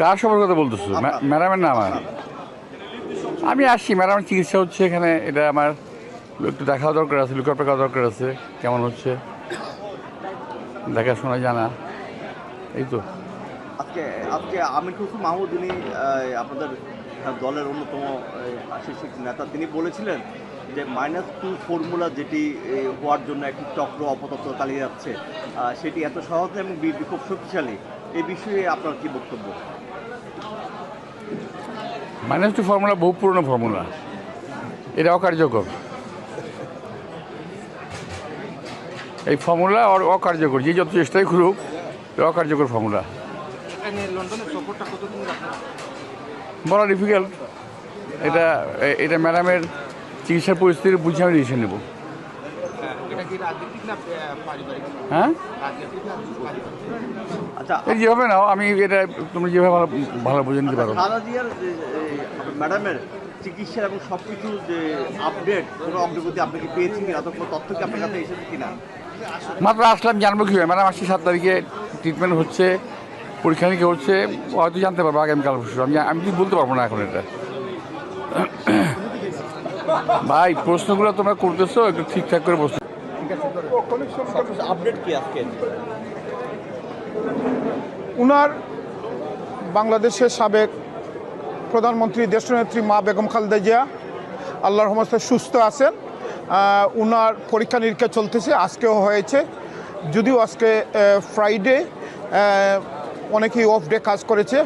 কার সবার কথা বলতেছো? ম্যাডামের না আমার আমি আসছি ম্যাডামের চিকিৎসা হচ্ছে এখানে এটা আমার একটু দেখাও দরকার আছে লুকার পেকাও দরকার আছে কেমন হচ্ছে? দেখাশোনা জানা। এই তো। আজকে আজকে আমির খুসু মাহমুদ উনি আপনাদের দলের অন্যতম শীর্ষক নেতা। তিনি বলেছিলেন যে মাইনাস টু ফর্মুলা যেটি হওয়ার জন্য একটি চক্র অপতত্ত্ব চালিয়ে যাচ্ছে সেটি এত সহজ এবং খুব শক্তিশালী। এই বিষয়ে আপনার কি বক্তব্য? মাইনাস টু ফর্মুলা বহু পুরনো ফর্মুলা এটা অকার্যকর এই ফর্মুলা আর অকার্যকর, যে যত চেষ্টাই করুক অকার্যকর ফর্মুলা বলা ডিফিকাল্ট এটা এটা ম্যাডামের চিকিৎসা পরিস্থিতি বুঝে আমি ডিসিশন নেব। হ্যাঁ? আচ্ছা এই যেভাবে নাও আমি এটা তুমি যেভাবে ভালো ভালো বুঝে নিতে পারো। ম্যাডামের চিকিৎসা এবং সব কিছু যে আপডেট কোনো অগ্রগতি আপনি কি পেয়েছেন কিনা তথ্য কি আপনার কাছে এসেছে কিনা? মাত্র আসলাম জানব কীভাবে? ম্যাডাম আসছি সাত তারিখে ট্রিটমেন্ট হচ্ছে পরীক্ষা নিরীক্ষা হচ্ছে হয়তো জানতে পারব আগামীকাল পরশু। আমি আমি কি বলতে পারব না এখন এটা। ভাই প্রশ্নগুলো তোমরা করতেছো একটু ঠিকঠাক করে প্রশ্ন আপডেট কি আজকে? উনার বাংলাদেশের সাবেক প্রধানমন্ত্রী, দেশনেত্রী মা বেগম খালেদা জিয়া আল্লাহর রহমতে সুস্থ আছেন। উনার পরীক্ষা নিরীক্ষা চলতেছে, আজকেও হয়েছে। যদিও আজকে ফ্রাইডে অনেকেই অফ ডে কাজ করেছে।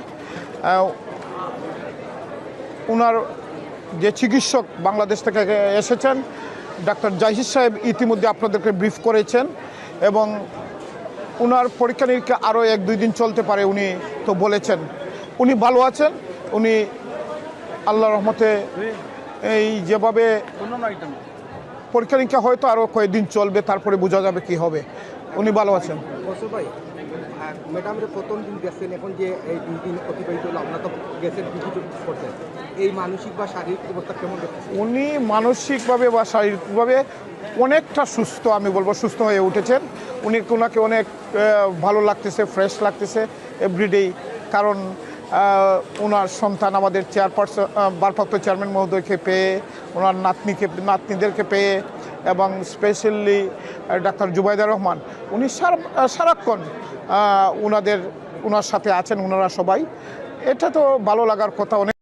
উনার যে চিকিৎসক বাংলাদেশ থেকে এসেছেন, ডাক্তার জাহিদ সাহেব ইতিমধ্যে আপনাদেরকে ব্রিফ করেছেন। এবং উনার পরীক্ষা নিরীক্ষা আরও এক দুই দিন চলতে পারে উনি তো বলেছেন। উনি ভালো আছেন, উনি আল্লাহ রহমতে এই যেভাবে পরীক্ষা নিরীক্ষা হয়তো আরও কয়েকদিন চলবে, তারপরে বোঝা যাবে কি হবে। উনি ভালো আছেন। ভাই প্রথম দিন গেছেন, এখন যে এই দুই দিন অতিবাহিত হলো আপনারা তো গেছেন ডিউটি করছেন এই মানসিক বা শারীরিক অবস্থা কেমন উনি মানসিকভাবে বা শারীরিকভাবে অনেকটা সুস্থ, আমি বলব সুস্থ হয়ে উঠেছেন। উনি ওনাকে অনেক ভালো লাগতেছে ফ্রেশ লাগতেছে এভরিডেই কারণ ওনার সন্তান আমাদের চেয়ারপারসন ভারপ্রাপ্ত চেয়ারম্যান মহোদয়কে পেয়ে ওনার নাতনিকে, নাতনিদেরকে পেয়ে এবং স্পেশালি ডাক্তার জুবাইদার রহমান, উনি সারা সারাক্ষণ ওনাদের ওনার সাথে আছেন ওনারা সবাই। এটা তো ভালো লাগার কথা, অনেক